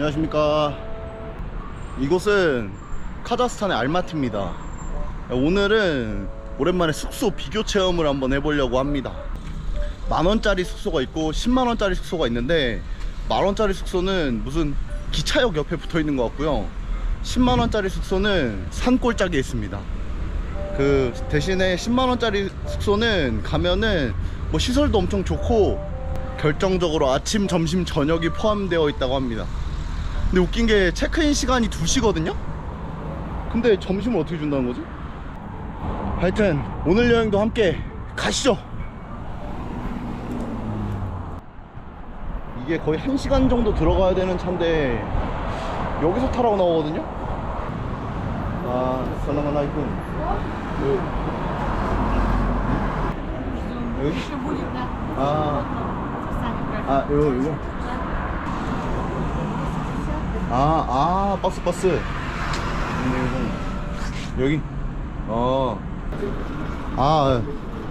안녕하십니까. 이곳은 카자흐스탄의 알마티입니다. 오늘은 오랜만에 숙소 비교 체험을 한번 해보려고 합니다. 만 원짜리 숙소가 있고 10만 원짜리 숙소가 있는데 만 원짜리 숙소는 무슨 기차역 옆에 붙어 있는 것 같고요. 10만 원짜리 숙소는 산골짜기에 있습니다. 그 대신에 10만 원짜리 숙소는 가면은 뭐 시설도 엄청 좋고 결정적으로 아침, 점심, 저녁이 포함되어 있다고 합니다. 근데 웃긴 게 체크인 시간이 2시거든요? 근데 점심을 어떻게 준다는 거지? 하여튼 오늘 여행도 함께 가시죠 이게 거의 1시간 정도 들어가야 되는 차인데 여기서 타라고 나오거든요? 아, 살라만 하이쿤 여기? 아, 아, 이거, 이거? 아, 아, 버스, 버스. 여기. 어. 아,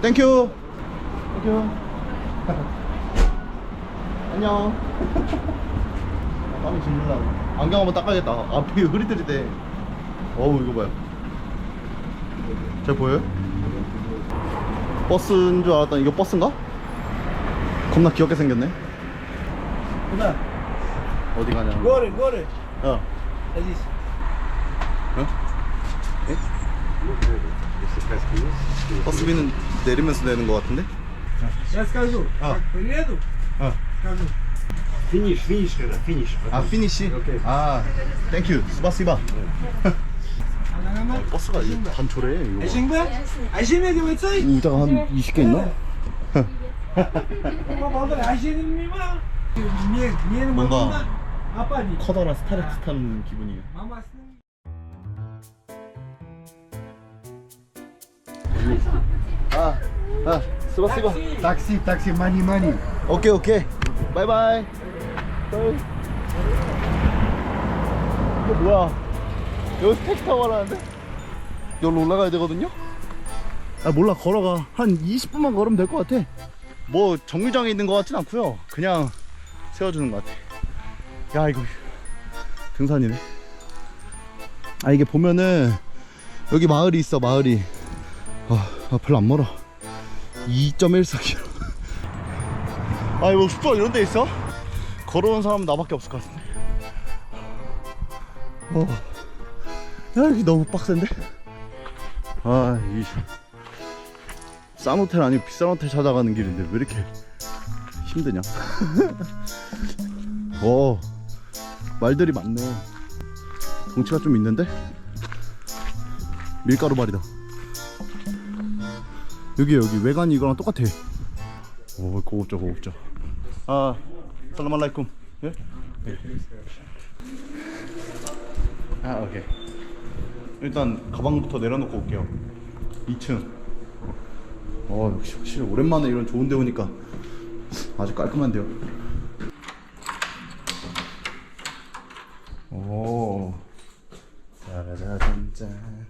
땡큐. 땡큐. 안녕. 땀이 질물나고. 안경 한번 닦아야겠다. 아, 앞이 흐릿흐릿해. 어우, 이거 봐요. 잘 보여요? 버스인 줄 알았더니 이거 버스인가? 겁나 귀엽게 생겼네. 그다 어디 가냐? Горы, горы. 어. Здесь. 어? 버스비는 내리면서 내는 것 같은데? Я скажу. А. Как приеду, 어. скажу. Финиш, финиш когда, финиш. 아, 피니시? 오케이. 아, 땡큐. 스바시바. Она 버스가 이 단초래, 이거. Айшингбе? Айшингбе gibi çay. 우자가 한 20개 있나? Ama baldır Ayşe'nin mi var? Niye? Niye 뭔가 Apadi. 커다란 스타렉스탄 기분이에요. 아, 아, 스바 스바. Taxi, taxi, 오케이 오케이. 바이 바이. 이거 뭐야? 여기 택시 타고 가는데? 여기 올라가야 되거든요? 아 몰라 걸어가 한 20분만 걸으면 될 것 같아. 뭐 정류장에 있는 것 같진 않고요. 그냥 세워주는 것 같아 야, 이거 등산이네. 아, 이게 보면은 여기 마을이 있어, 마을이. 아, 아 별로 안 멀어. 2.14km. 아, 이거 숙소 이런 데 있어? 걸어온 사람은 나밖에 없을 것 같은데. 어. 야, 여기 너무 빡센데? 아, 이. 싼 호텔 아니고 비싼 호텔 찾아가는 길인데 왜 이렇게 힘드냐? 어, 말들이 많네. 덩치가 좀 있는데? 밀가루 말이다. 여기 여기 외관이 이거랑 똑같아. 오 고급져 고급져. 아 살라말라이쿰. 예? 예. 아 오케이. 일단 가방부터 내려놓고 올게요. 2층. 어 역시 확실히 오랜만에 이런 좋은 데 오니까 아주 깔끔한데요. 짜라잔짠.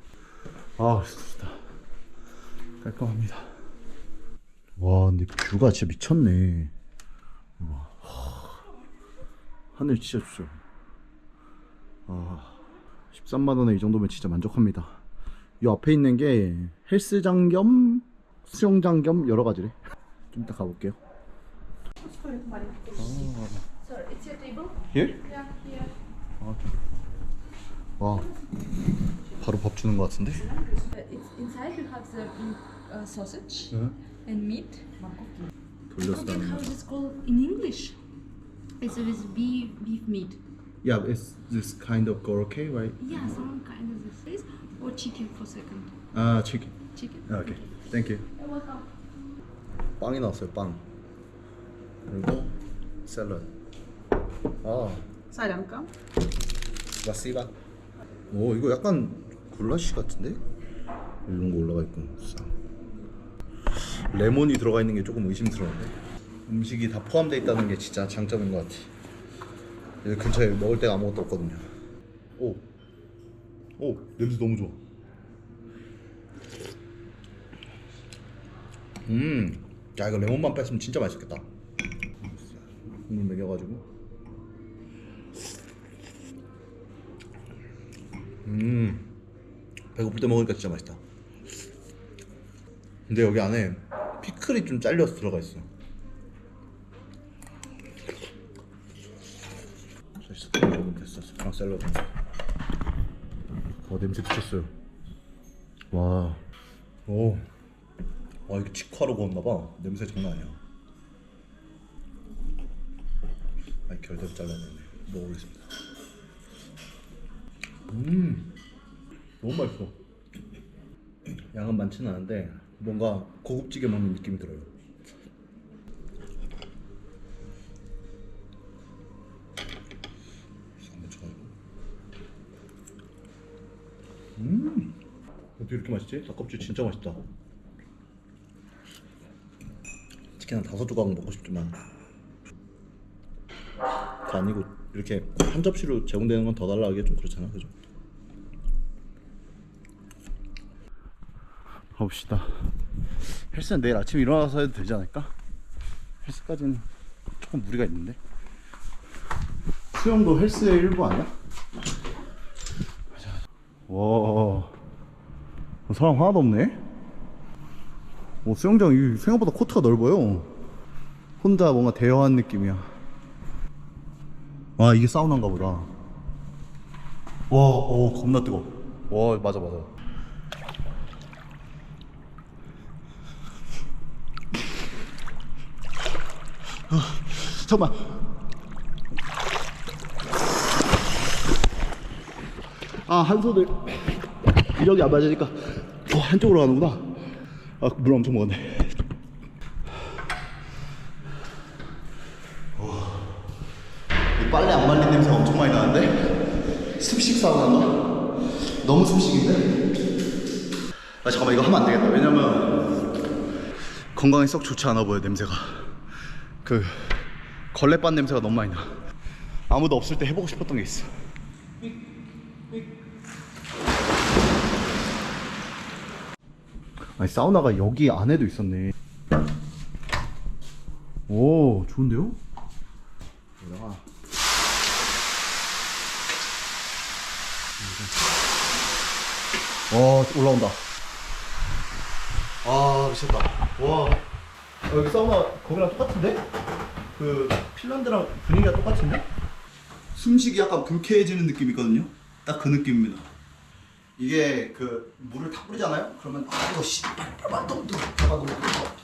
아 좋다. 깔끔합니다. 와, 근데 뷰가 진짜 미쳤네. 와, 하늘 진짜 좋죠. 아, 13만 원에 이 정도면 진짜 만족합니다. 이 앞에 있는 게 헬스장 겸 수영장 겸 여러 가지래. 좀 이따 가볼게요. Sorry, it's your table? 예? Yeah, here. 아, 좀. 와 바로 밥 주는 것 같은데? Inside you have the uh, sausage 응? and meat. 돌려서 Forget how it is called in English. It's with beef, beef meat. Yeah, it's this kind of goroke, right? Yeah, some kind of this is or chicken for second. Ah, chicken. Chicken. Okay, thank you. You're welcome. 빵이 나왔어요, 빵. 그리고 샐러드. 아. 사랑감? 맛있다. 오 이거 약간 굴라시 같은데? 이런 거 올라가 있고. 싹. 레몬이 들어가 있는 게 조금 의심스러운데. 음식이 다 포함되어 있다는 게 진짜 장점인 것 같아. 여기 근처에 먹을 데가 아무것도 없거든요. 오, 오 냄새 너무 좋아. 음, 야 이거 레몬만 뺐으면 진짜 맛있겠다. 국물 먹여가지고. 음. 배고플 때 먹으니까 진짜 맛있다. 근데 여기 안에 피클이 좀 잘려서 들어가 있어 스프 먹으면 됐어 스프랑 샐러드. 와 냄새 미쳤어요. 와. 오. 와 이게 직화로 구웠나봐. 냄새 장난 아니야. 아니 결대로 잘라냈네. 먹어보겠습니다 음 너무 맛있어. 양은 많지는 않은데 뭔가 고급지게 먹는 느낌이 들어요. 음 어떻게 이렇게 맛있지? 닭껍질 진짜 맛있다. 치킨 한 다섯 조각 먹고 싶지만. 다 아니고 이렇게 한 접시로 제공되는 건 더 달라 하기가 좀 그렇잖아. 그죠? 가봅시다. 헬스는 내일 아침 일어나서 해도 되지 않을까? 헬스까지는 조금 무리가 있는데. 수영도 헬스의 일부 아니야? 와. 사람 하나도 없네. 오, 수영장이 생각보다 코트가 넓어요. 혼자 뭔가 대여한 느낌이야 아 이게 사우나인가 보다 와, 오, 겁나 뜨거. 와, 맞아, 맞아. 아, 잠깐만. 아, 한 손을 이력이 안 맞으니까 어, 한쪽으로 가는구나. 아, 물 엄청 먹었네. 빨래 안 말린 냄새 가 엄청 많이 나는데? 습식 사우나인가? 너무 습식인데? 아 잠깐만 이거 하면 안 되겠다 왜냐면 건강에 썩 좋지 않아 보여 냄새가 그 걸레빤 냄새가 너무 많이 나 아무도 없을 때 해보고 싶었던 게 있어 아니 사우나가 여기 안에도 있었네 오 좋은데요? 여기다가 와 올라온다 아 미쳤다 와 아, 여기 사우나 거기랑 똑같은데? 그 핀란드랑 분위기가 똑같은데? 숨쉬기 약간 불쾌해지는 느낌이 있거든요 딱 그 느낌입니다 이게 그 물을 탁 뿌리잖아요? 그러면 아 이거 씨 빨빨빨 너무 뜨거 너무 뜨거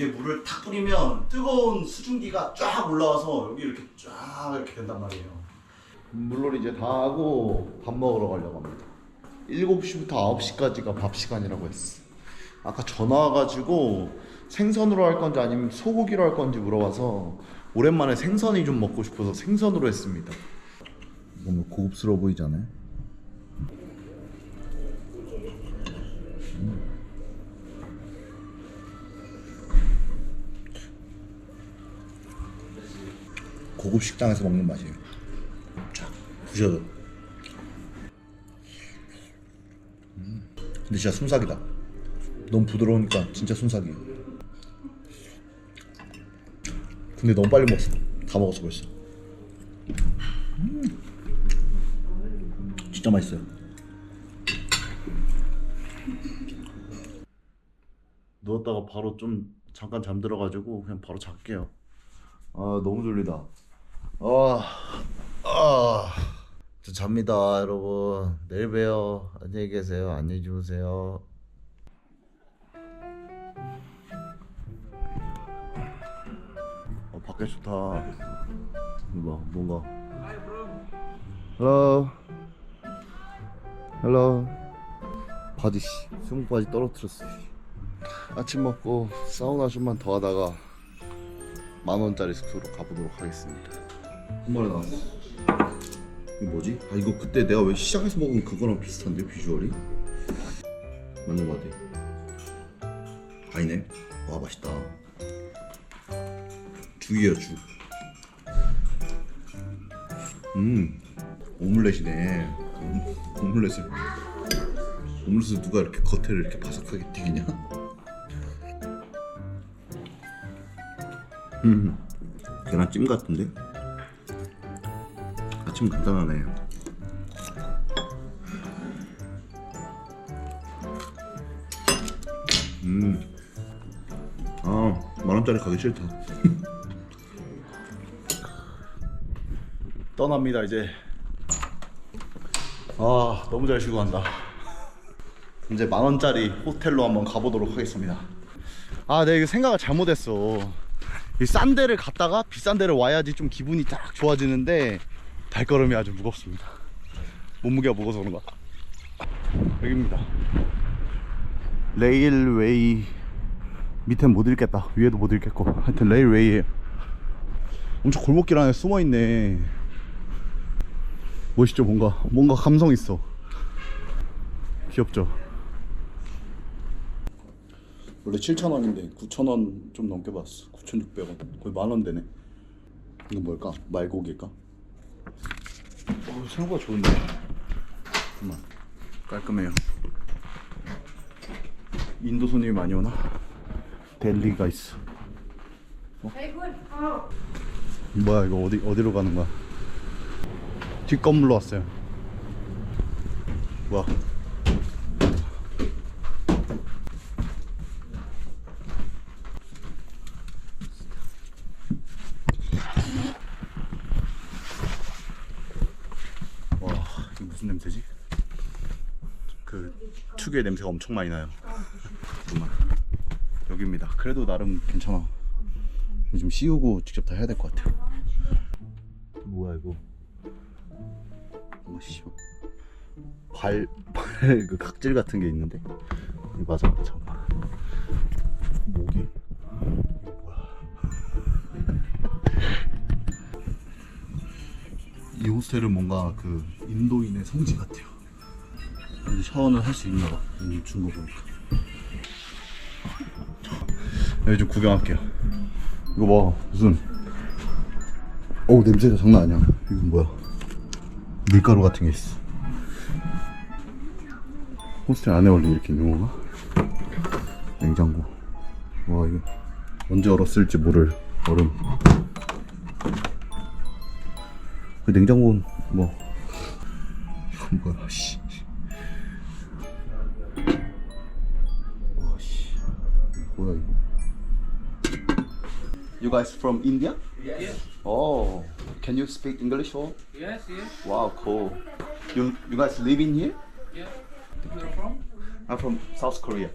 이게 물을 탁 뿌리면 뜨거운 수증기가 쫙 올라와서 여기 이렇게 쫙 이렇게 된단 말이에요. 물놀이 이제 다 하고 밥 먹으러 가려고 합니다. 7시부터 9시까지가 밥 시간이라고 했어. 아까 전화 와가지고 생선으로 할 건지 아니면 소고기로 할 건지 물어봐서 오랜만에 생선이 좀 먹고 싶어서 생선으로 했습니다. 너무 고급스러워 보이지 않아요? 고급 식당에서 먹는 맛이에요. 쫙 부셔서. 음, 근데 진짜 순삭이다. 너무 부드러우니까 진짜 순삭이에요. 근데 너무 빨리 먹었어. 다 먹었어 벌써. 음, 진짜 맛있어요. 누웠다가 바로 좀 잠깐 잠들어가지고 그냥 바로 잘게요. 아 너무 졸리다. 아, 아, 저 잡니다, 여러분. 내일 봬요. 안녕히 계세요. 안녕히 주무세요. 어, 밖에 좋다. 뭐, 뭔가. 헬로. 헬로. 바지, 씨. 수목 바지 떨어뜨렸어. 씨. 아침 먹고 사우나 좀만 더 하다가 만 원짜리 숙소로 가보도록 하겠습니다. 한 번에 나왔어. 이거 뭐지? 아 이거 그때 내가 왜 시장에서 먹은 그거랑 비슷한데 비주얼이? 맞는 거 같아. 아니네. 와 맛있다. 죽이야 죽. 음 오믈렛이네. 음, 오믈렛을 오믈렛을 누가 이렇게 겉에를 이렇게 바삭하게 튀기냐? 음 계란찜 같은데? 아침 간단하네. 음. 아, 만 원짜리 가기 싫다. 떠납니다 이제. 아, 너무 잘 쉬고 간다. 이제 만 원짜리 호텔로 한번 가보도록 하겠습니다. 아, 내가 이거 생각을 잘못했어. 이싼 데를 갔다가 비싼 데를 와야지 좀 기분이 딱 좋아지는데 발걸음이 아주 무겁습니다. 몸무게가 무거워서 그런가. 여기입니다. 레일웨이 밑엔 못 읽겠다. 위에도 못 읽겠고. 하여튼 레일웨이에요. 엄청 골목길 안에 숨어 있네. 멋있죠, 뭔가. 뭔가 감성 있어. 귀엽죠. 원래 7,000원인데 9,000원 좀 넘게 받았어 9,600원 거의 만원 되네 이거 뭘까? 말고기일까? 어, 생각보다 좋은데. 잠깐만. 깔끔해요. 인도 손님이 많이 오나? 델리가 있어. 어? 뭐야 이거 어디, 어디로 가는 거야? 뒷 건물로 왔어요. 뭐야 와 이게 무슨 냄새지? 그 특유의 냄새가 엄청 많이 나요. 잠깐만. 여기입니다. 그래도 나름 괜찮아. 좀 씌우고 직접 다 해야 될 것 같아요. 뭐야 이거? 뭐 씨. 발, 발, 그 각질 같은 게 있는데? 이거 맞아, 이 호스텔은 뭔가 그 인도인의 성지 같아요. 여기 샤워는 할 수 있나 봐. 준거 보니까. 여기 좀 구경할게요. 이거 봐, 무슨. 어우, 냄새가 장난 아니야. 이건 뭐야? 밀가루 같은 게 있어. 호스텔 안에 원래 이렇게 있는 건가? 냉장고. 와, 이거 언제 얼었을지 모를 얼음. 그 냉장고는 뭐 이건 뭐야 씨. 와 씨. 뭐야 이거? You guys from India? Yes, Oh, can you speak English? Oh, yes, yes. wow, cool. You you guys live in here? Yeah. You're from I'm from South Korea.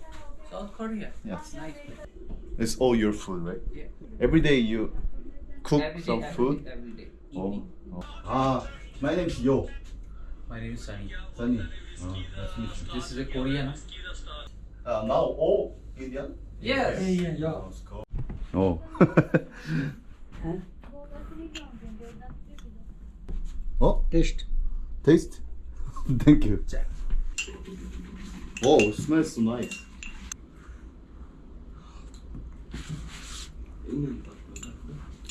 South Korea. Yes. Nice. It's all your food, right? Yeah. Every day you cook Every day, some every food. day, every day. evening. Oh. Ah, my name's Yo. My name is Sunny. Sunny. Oh. This is a Korean. Uh, now oh, Indian? Yes. Yeah, yeah, yeah. Oh. huh? oh? Taste. Taste? Thank you. Oh, it smells so nice.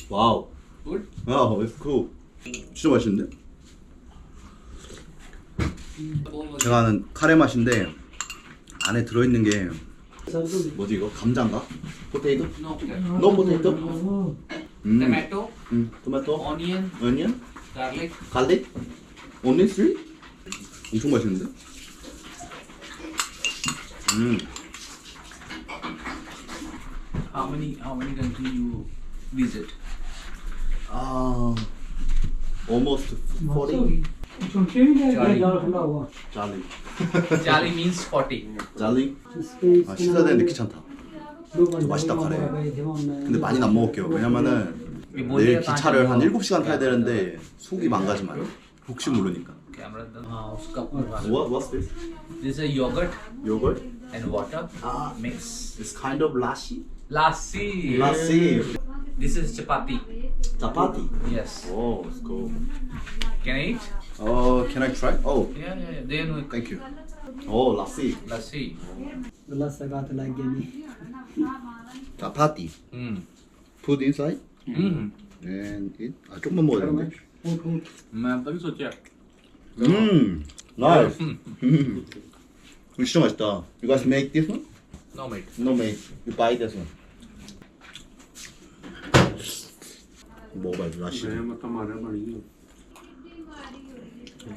Wow. It's cool. 진짜 맛있는데? 제가 하는 카레 맛인데 안에 들어있는 게 뭐지 이거? 감자인가? 포테이토? No. 음, Tomato, 음, 토마토, onion, 어니언, garlic. 갈릭, only three? 엄청 맛있는데? 음, How many? How many countries you visit? 아, almost 40. From Trinidad, Charlie. you're hello. Charlie. Charlie means 40. Charlie. 아, 식사대는 늦기 않다. 맛있다 카레. 근데 많이 안 먹을게요. 왜냐면은 내일 기차를 한 7시간 타야 되는데 속이 망가지면 혹시 모르니까. What, what's this? This is a yogurt. Yogurt? And water. Ah, mix. It's kind of lassi. Lassi. Lassi. This is chapati. Tapati. Yes. Oh, let's go. Can I eat? Oh, can I try? Oh. Yeah, yeah, yeah. Then we... Thank you. Oh, lassi. Lassi. Well, I got like any. Tapati. Mm. Put inside? Mm-hmm. Ah, mm. And i 아, 조금만 먹어야 되는데. 음, 여기서 제. 음. Nice. Which one is 맛있다. You guys make this one? No make. No make. You buy this one. 먹어봐야지 라시.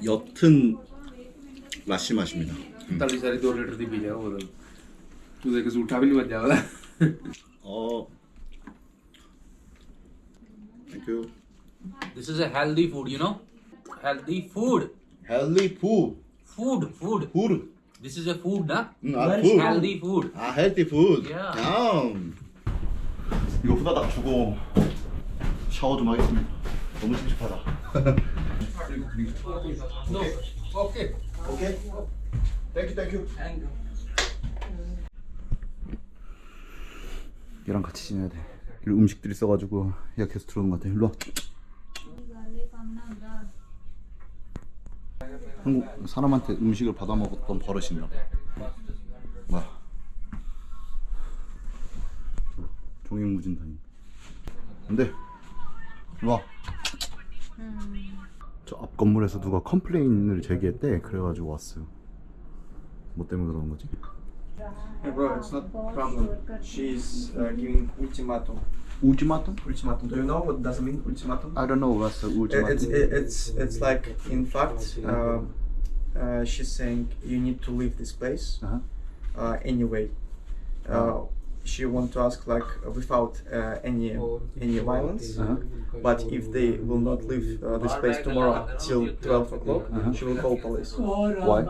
옅은 라시 맛입니다. ताली सारी दो लीटर दी पी जाओ बोतल तू देख झूठा भी नहीं बच जाएगा 어. 땡큐. This is a healthy food, you know? Healthy food. 헬리 푸. Food, food. 푸드. This is a food, na? 응, 아, 푸드. Healthy food. 아, 헬티 푸드. Yeah. 야. 이거 후다닥 주고 샤워 좀 하겠습니다. 너무 찝찝하다. Okay. 오케이. 땡큐 땡큐. 얘랑 같이 지내야 돼. 이런 음식들이 얘가 계속 들어오는 것 같아. 일로 와. 한국 사람한테 음식을 받아 먹었던 버릇이 있나 봐. 와. 종횡무진다니. 안돼. 일로 와. 저 앞 건물에서 누가 컴플레인을 제기했대. 그래가지고 왔어요. 뭐 때문에 그러는 거지? Hey bro, it's not problem. She's uh, giving ultimatum. 우지마토? Ultimatum. Do you know what does it mean ultimatum? I don't know what's the Uh, It's ultimatum. it's it's like in fact, uh, uh, she's saying you need to leave this place Uh-huh. uh, anyway. Uh, she want to ask like without uh, any any violence. Uh-huh. But if they will not leave uh, this place tomorrow till 12 o'clock, Uh-huh. she will call police. Why?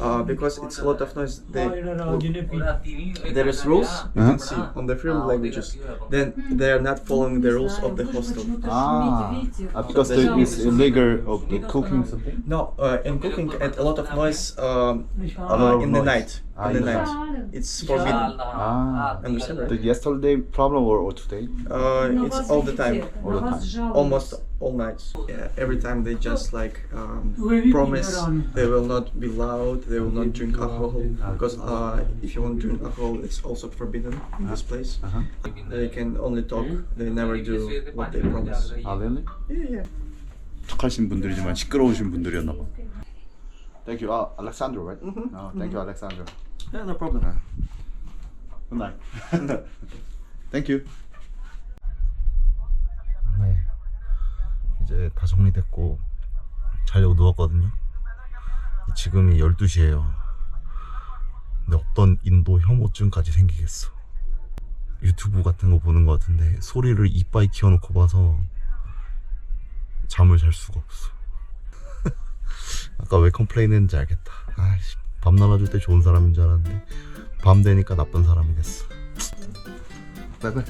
Uh, because it's a lot of noise. They, there There is rules you Uh-huh. can see on the film languages. Then they are not following the rules of the hostel. Ah, uh, because the, it's illegal of the cooking something. No, uh, in cooking and a lot of noise um, uh, of in the night. Ah, In the in the night, it's forbidden. Ah, Understand, the right? yesterday problem or, or today? Uh, it's all the time, All the time. almost all nights. Yeah, every time they just like um, promise they will not be loud, they will not drink alcohol because uh, if you want to drink alcohol, it's also forbidden in this place. Uh-huh. They can only talk. They never do what they promise. 아, really? Yeah, yeah. 착하신 분들이지만 시끄러우신 분들이었나 봐. Thank you, 아, Alexander, right? Mhm. Oh, thank you, Alexander. Yeah, no problem. Good night. Thank you. 네, 이제 다 정리됐고 자려고 누웠거든요. 지금이 12시예요. 근데 없던 인도 혐오증까지 생기겠어. 유튜브 같은 거 보는 거 같은데 소리를 이빠이 키워놓고 봐서 잠을 잘 수가 없어. 아까 왜 컴플레인 했는지 알겠다. 아이씨, 밤 나눠줄 때 좋은 사람인 줄 알았는데 밤 되니까 나쁜 사람이 됐어. 바이바이.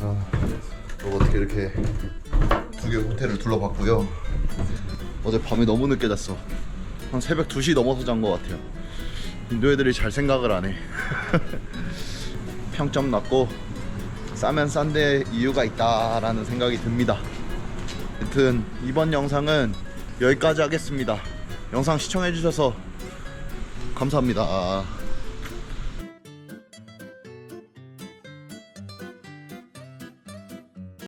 아, 뭐 어떻게 이렇게 두 개 호텔을 둘러봤고요. 어제 밤에 너무 늦게 잤어. 한 새벽 2시 넘어서 잔 것 같아요. 인도 애들이 잘 생각을 안 해. 평점 낮고 싸면 싼데 이유가 있다라는 생각이 듭니다. 여튼 이번 영상은 여기까지 하겠습니다. 영상 시청해주셔서 감사합니다.